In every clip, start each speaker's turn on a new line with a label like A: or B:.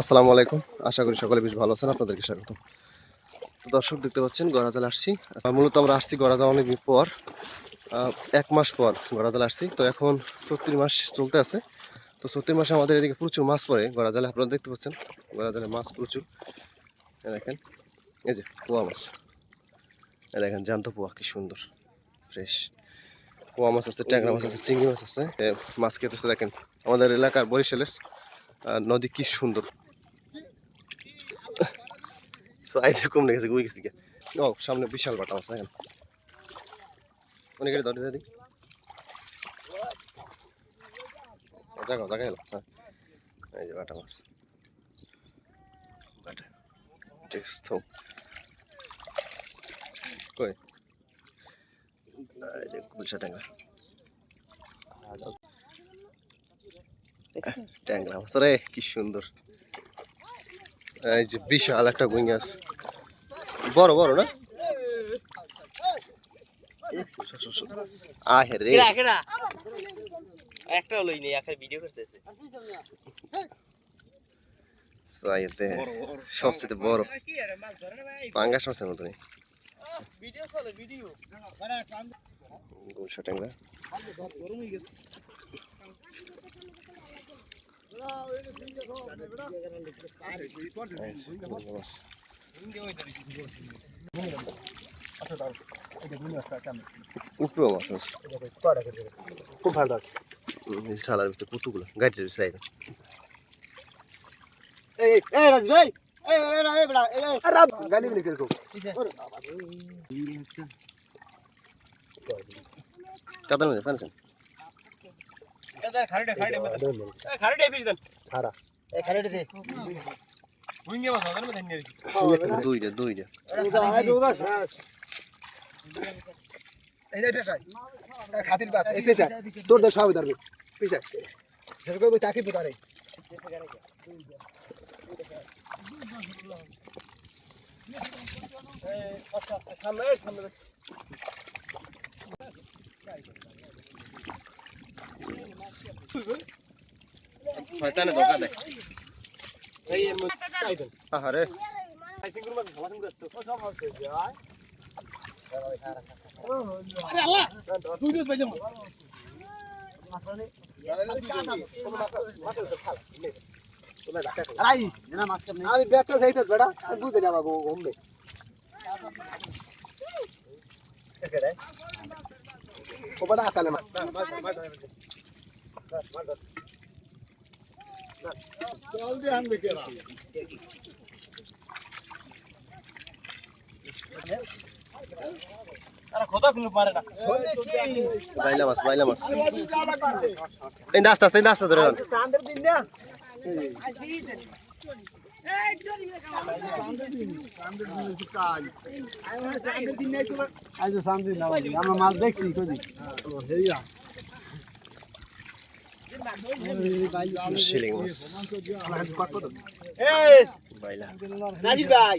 A: আসসালামু আলাইকুম। আশা করি সকলে বেশ ভালো আছেন। আপনাদেরকে স্বাগত। তো দর্শক, দেখতে পাচ্ছেন, গড়াজাল আসছি। মূলত আমরা আসছি গড়াজাল অনেকদিন পর এক মাস পর গড়াজাল আসছি। তো এখন চৌত্রিশ মাস চলতে আছে। তো চৌত্রিশ মাসে আমাদের এদিকে প্রচুর মাছ পড়ে গড়াজালে। আপনারা দেখতে পাচ্ছেন, গড়াজালে মাছ প্রচুর। দেখেন, এই যে পোয়া মাছ। দেখেন, জ্যান্ত পোয়া, কি সুন্দর, ফ্রেশ। পোয়া মাছ আছে, ট্যাংরা মাছ আছে, চিংড়ি মাছ আছে। মাছ খেতেছে দেখেন, আমাদের এলাকার বরিশালের নদী কি সুন্দর। সাইডে কম লেগেছে গুই গেছি ও, সামনে বিশাল বাটা মাছ, দেখেন। অনেকের ধরে দাদি জায়গা এলো হ্যাঁ। এই যে বাটা মাছ। বাটা তো কই? গুলশা ট্যাংরা ট্যাংরা মাছ। রে কি সুন্দর। এই যে বিশাল একটা গুইং গাছ বড় বড় না? আহে রে।
B: কেডা কেডা? একটা লই নেই একটা ভিডিও করতেছে।
A: সাইতে সবচেয়ে বড়। পাঙ্গাস মাছের মতনই।
B: ভিডিও চলে ভিডিও।
A: গুলশা ট্যাংরা।
B: গরম হয়ে গেছে খুব ভালো আছে
A: ভিতরে কতগুলো? গাড়ির সাইডে।
B: এই এই রাজ ভাই! এই এই এই বড়া এই আরে গালি বলি করকো
A: কাতার মধ্যে পানি
B: এটা খাড়িটা খাড়িটা এই খাড়িটা পিছ দেন
A: খাড়া।
B: এই খাড়িটা দে বুইঙ্গে মাছ ধরে মে ধন্যবাদ
A: দুইটা দুইটা
B: এই যে পেছাই খাতির বাত এই পেছাই তোর দে সব ধরবে পেছাই সেরকম কই তাকি পুতারে সামনে সামনে
A: শয়তানে ধোকা দেয়
B: এই এর মধ্যে চাই দেন
A: আহারে
B: আই সিঙ্গুর মাছ ভালো করে তো সব আমি ব্যাগটা যাইতেছ বেটা। আমি বুঝতে না ঘুমবে ও বড় আকালে আনবে
A: বাইলা মাছ বাইলা মাছ। এই ধরে
B: আমরা মাছ দেখছি ভাই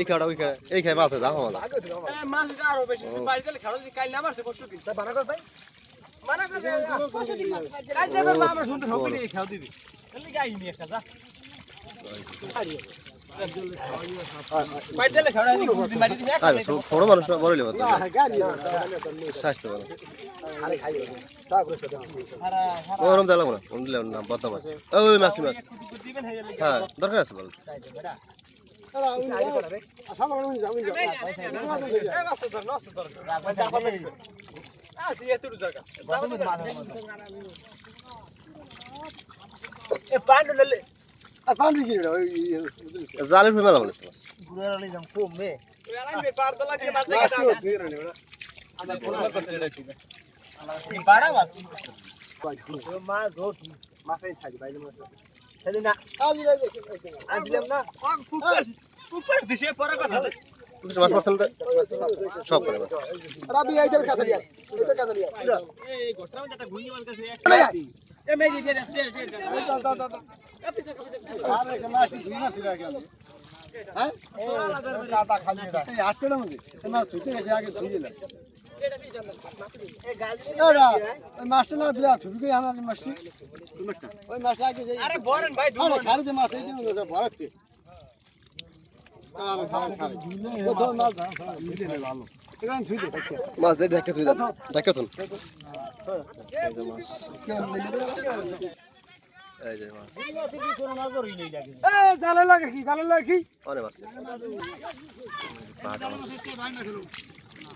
A: এই খাড়া ওই খাড়া এই খাই মাছ আছে আমাদের
B: মাছ? আরও বেশি। বাড়ি গেলে খাওয়া কাল না মারছে পরশু দিন। তা বানা করতে মানা করতে পরশু দিন যে করবা আমরা সুন্দর হবে নি খাও দিবি। তাহলে গাই নি একটা যা।
A: মানুষ বড় লেবার স্বাস্থ্য ভালো। না। বদনাম আছে ওই মাছি মাছ
B: হয়ে
A: হ্যাঁ দরকার আছে বল। জালের ফেলে মেলা বলে
B: মাছ মাছ ছাড়ি না দিলাম না হ্যাঁ ছুটে গেছে আগে ওই মাছটা না দিয়া ছুটে আনার মাছটি ওই মাছটা আগে যে আরে বরেন লাগে কি জালে লাগে কি
A: অনেক মাছ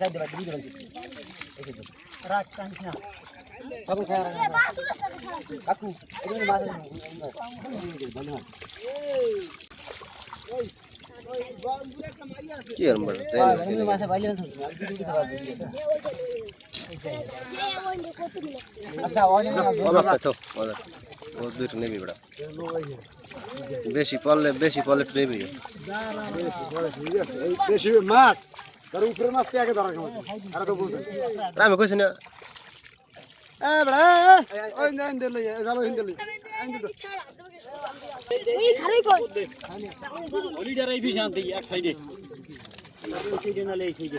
A: বাইলা মাছ
B: খারাপ সব মাছ
C: আরে
B: আরে কি কই বাবু খায় কাকু এখানে মাছ
A: কি আর মাছ
B: আছে মাছ বাইলে আছে আচ্ছা ওই
A: মাছ খাইতো মজা ও দুইটা নেবি বেড়া বেশি পারলে বেশি পারলে নেবি
B: বেশি মাছ তার উপরে মাছ আগে ধরা কেমন আর তো বুঝছেন
A: আমি কইছি না।
B: এ বড়া ওই না লই জালো লই
C: খারাই কই?
D: এক সাইডে। সাইডে সাইডে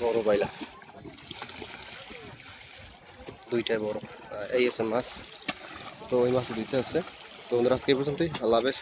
A: বড় বাইলা। দুইটাই বড়। এই আছে মাছ। তো ওই মাছ দুইটা আছে। তো বন্ধুরা, আজকে পর্যন্তই। আল্লাহ হাফেজ।